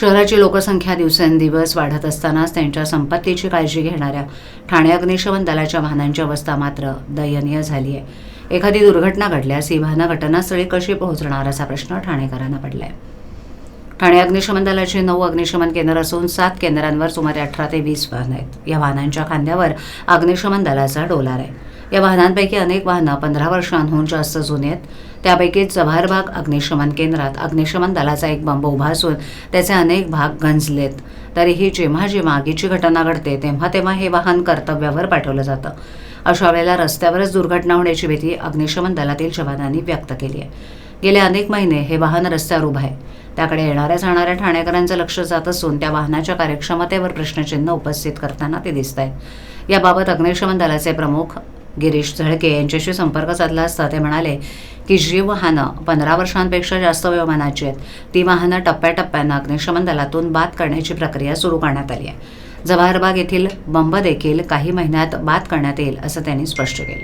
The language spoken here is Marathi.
शहराची लोकसंख्या दिवसेंदिवस वाढत असतानाच त्यांच्या संपत्तीची काळजी घेणाऱ्या ठाणे अग्निशमन दलाच्या वाहनांची अवस्था मात्र दयनीय झाली आहे एखादी दुर्घटना घडल्यास ही वाहनं घटनास्थळी कशी पोहोचणार असा प्रश्न ठाणेकरांना पडलाय. ठाणे अग्निशमन दलाची नऊ अग्निशमन केंद्र असून सात केंद्रांवर सुमारे अठरा ते वीस वाहन आहेत. या वाहनांच्या खांद्यावर अग्निशमन दलाचा डोलार आहे. या वाहनांपैकी अनेक वाहनं पंधरा वर्षांहून जास्त जुनी आहेत. त्यापैकी जव्हारबाग अग्निशमन केंद्रात अग्निशमन दलाचा एक बंब उभा असून त्याचे अनेक भाग गंजलेत. तरीही जेव्हा जेव्हा आगीची घटना घडते तेव्हा तेव्हा हे वाहन कर्तव्यावर पाठवलं जातं. अशा वेळेला रस्त्यावरच दुर्घटना होण्याची भीती अग्निशमन दलातील जवानांनी व्यक्त केली आहे. गेले अनेक महिने हे वाहन रस्त्यावर उभं आहे. त्याकडे येणाऱ्या जाणाऱ्या ठाणेकरांचं लक्ष जात असून त्या वाहनाच्या कार्यक्षमतेवर प्रश्नचिन्ह उपस्थित करताना ते दिसत आहेत याबाबत अग्निशमन दलाचे प्रमुख गिरीश झळके यांच्याशी संपर्क साधला असता ते म्हणाले की जी वाहनं पंधरा वर्षांपेक्षा जास्त वयोमानाची आहेत ती वाहनं टप्प्याटप्प्यानं अग्निशमन दलातून बाद करण्याची प्रक्रिया सुरू करण्यात आली आहे. जवाहरबाग येथील बंब देखील काही महिन्यात बाद करण्यात येईल असं त्यांनी स्पष्ट केलं.